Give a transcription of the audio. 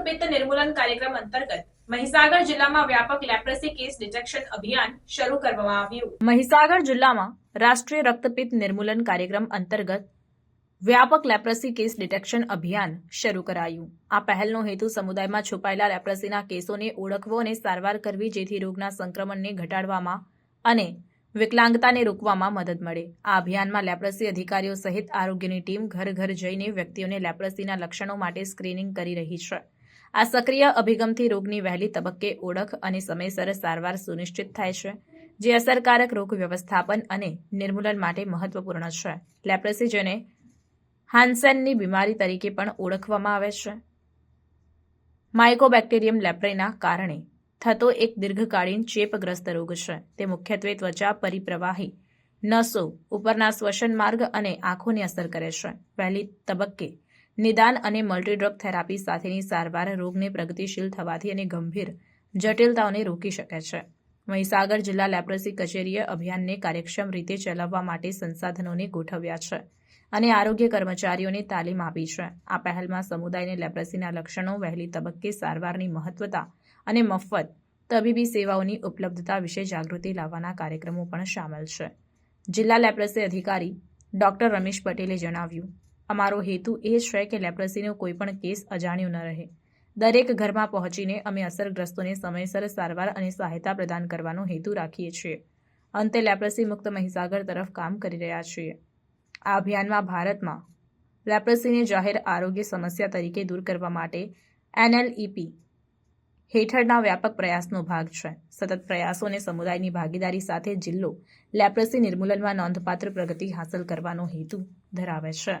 રક્તપિત્ત નિર્મૂલન કાર્યક્રમ અંતર્ગત મહીસાગર જિલ્લામાં વ્યાપક લેપ્રસી કેસ ડિટેક્શન અભિયાન શરૂ કરવામાં આવ્યું મહીસાગર જિલ્લામાં રાષ્ટ્રીય રક્તપિત્ત નિર્મૂલન કાર્યક્રમ અંતર્ગત વ્યાપક લેપ્રસી કેસ ડિટેક્શન અભિયાન શરૂ કરાયું આ પહેલનો હેતુ સમુદાયમાં છુપાયેલા લેપ્રસીના કેસોને ઓળખવો અને સારવાર કરવી જેથી રોગના સંક્રમણને ઘટાડવામાં અને વિકલાંગતાને રોકવામાં મદદ મળે. આ અભિયાનમાં લેપ્રસી અધિકારીઓ સહિત આરોગ્યની ટીમ ઘર ઘર જઈને વ્યક્તિઓને લેપ્રસીના લક્ષણો માટે સ્ક્રીનિંગ કરી રહી છે. આ સક્રિય અભિગમથી રોગની વહેલી તબક્કે ઓળખ અને સમયસર સારવાર સુનિશ્ચિત થાય છે, જે અસરકારક રોગ વ્યવસ્થાપન અને નિર્મૂલન માટે મહત્વપૂર્ણ છે. લેપ્રસી જેને હાન્સેનની બીમારી તરીકે પણ ઓળખવામાં આવે છે. માઇકોબેક્ટેરિયમ લેપ્રેના કારણે થતો એક દીર્ઘકાલીન ચેપગ્રસ્ત રોગ છે. તે મુખ્યત્વે ત્વચા પરિપ્રવાહી, નસો, ઉપરના શ્વસન માર્ગ અને આંખોને અસર કરે છે. પહેલી તબક્કે નિદાન અને મલ્ટીડ્રગ થેરાપી સાથેની સારવાર રોગને પ્રગતિશીલ થવાથી અને ગંભીર જટિલતાઓને રોકી શકે છે. મહીસાગર જિલ્લા લેપ્રસી કચેરીએ અભિયાનને કાર્યક્ષમ રીતે ચલાવવા માટે સંસાધનોને ગોઠવ્યા છે અને આરોગ્ય કર્મચારીઓને તાલીમ આપી છે. આ પહેલમાં સમુદાયને લેપ્રસીના લક્ષણો, વહેલી તબક્કે સારવારની મહત્વતા અને મફત તબીબી સેવાઓની ઉપલબ્ધતા વિશે જાગૃતિ લાવવાના કાર્યક્રમો પણ સામેલ છે. જિલ્લા લેપ્રસી અધિકારી ડોક્ટર રમેશ પટેલે જણાવ્યું અમારો હેતુ એ છે કે લેપ્રસીનો કોઈપણ કેસ અજાણ્યો ન રહે. દરેક ઘરમાં પહોંચીને અમે અસરગ્રસ્તોને સમયસર સારવાર અને સહાયતા પ્રદાન કરવાનો હેતુ રાખીએ છીએ. અંતે લેપ્રસી મુક્ત મહીસાગર તરફ કામ કરી રહ્યા છીએ. આ અભિયાનમાં ભારતમાં લેપ્રસીને જાહેર આરોગ્ય સમસ્યા તરીકે દૂર કરવા માટે એનએલઈપી હેઠળના વ્યાપક પ્રયાસનો ભાગ છે. સતત પ્રયાસો અને સમુદાયની ભાગીદારી સાથે જિલ્લો લેપ્રસી નિર્મૂલનમાં નોંધપાત્ર પ્રગતિ હાંસલ કરવાનો હેતુ ધરાવે છે.